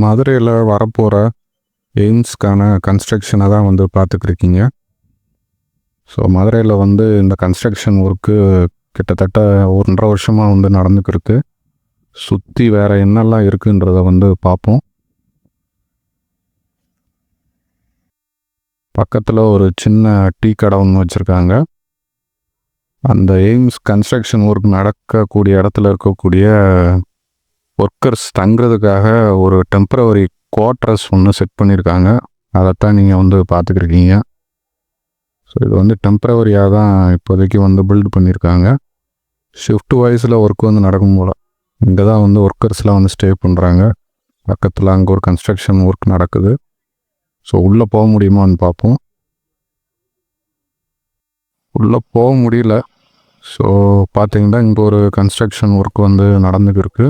மதுரையில் வரப்போகிற எய்ம்ஸ்க்கான கன்ஸ்ட்ரக்ஷனை தான் வந்து பார்த்துட்ருக்கீங்க ஸோ மதுரையில் வந்து இந்த கன்ஸ்ட்ரக்ஷன் ஒர்க்கு கிட்டத்தட்ட ஒன்றரை வருஷமாக வந்து நடந்துக்கிருக்கு. சுற்றி வேறு என்னெல்லாம் இருக்குன்றத வந்து பார்ப்போம். பக்கத்தில் ஒரு சின்ன டீ கடை ஒன்று வச்சுருக்காங்க. அந்த எய்ம்ஸ் கன்ஸ்ட்ரக்ஷன் ஒர்க் நடக்கக்கூடிய இடத்துல இருக்கக்கூடிய ஒர்க்கர்ஸ் தங்குறதுக்காக ஒரு டெம்பரவரி குவார்ட்டர்ஸ் ஒன்று செட் பண்ணியிருக்காங்க அதைத்தான் நீங்கள் வந்து பார்த்துக்கிருக்கீங்க ஸோ இது வந்து டெம்பரவரியாக தான் இப்போதைக்கு வந்து பில்ட் பண்ணியிருக்காங்க ஷிஃப்ட் வைஸில் ஒர்க் வந்து நடக்கும் போல். இங்கே தான் வந்து ஒர்க்கர்ஸ்லாம் வந்து ஸ்டே பண்ணுறாங்க பக்கத்தில் அங்கே ஒரு கன்ஸ்ட்ரக்ஷன் ஒர்க் நடக்குது. ஸோ உள்ளே போக முடியுமான்னு பார்ப்போம் உள்ளே போக முடியல. ஸோ பார்த்தீங்கன்னா இங்கே ஒரு கன்ஸ்ட்ரக்ஷன் ஒர்க் வந்து நடந்துக்கிருக்கு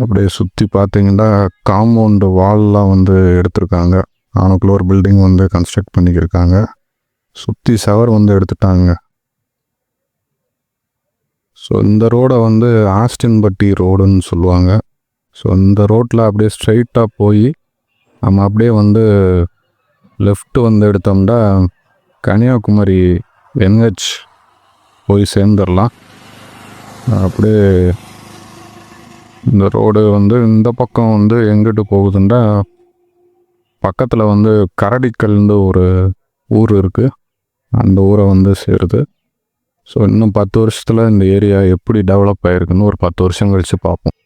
அப்படியே சுற்றி பார்த்தீங்கன்னா காம்பவுண்டு வால்லாம் வந்து எடுத்திருக்காங்க. அவனுக்குள்ள ஒரு பில்டிங் வந்து கன்ஸ்ட்ரக்ட் பண்ணிக்கிருக்காங்க. சுற்றி சவர் வந்து எடுத்துட்டாங்க. ஸோ இந்த ரோடை வந்து ஆஸ்டின்பட்டி ரோடுன்னு சொல்லுவாங்க. ஸோ இந்த ரோட்டில் அப்படியே ஸ்ட்ரைட்டாக போய் நம்ம அப்படியே வந்து லெஃப்ட் வந்து எடுத்தோம்னா கன்னியாகுமரி என்ஹெச் போய் சேர்ந்துடலாம் அப்படியே இந்த ரோடு வந்து இந்த பக்கம் வந்து எங்கிட்டு போகுதுன்னா பக்கத்தில் வந்து கரடிக்கல்னு ஒரு ஊர் இருக்குது அந்த ஊரை வந்து சேருது. ஸோ இன்னும் பத்து வருஷத்தில் இந்த ஏரியா எப்படி டெவலப் ஆகிருக்குன்னு ஒரு பத்து வருஷம் கழித்து பார்ப்போம்.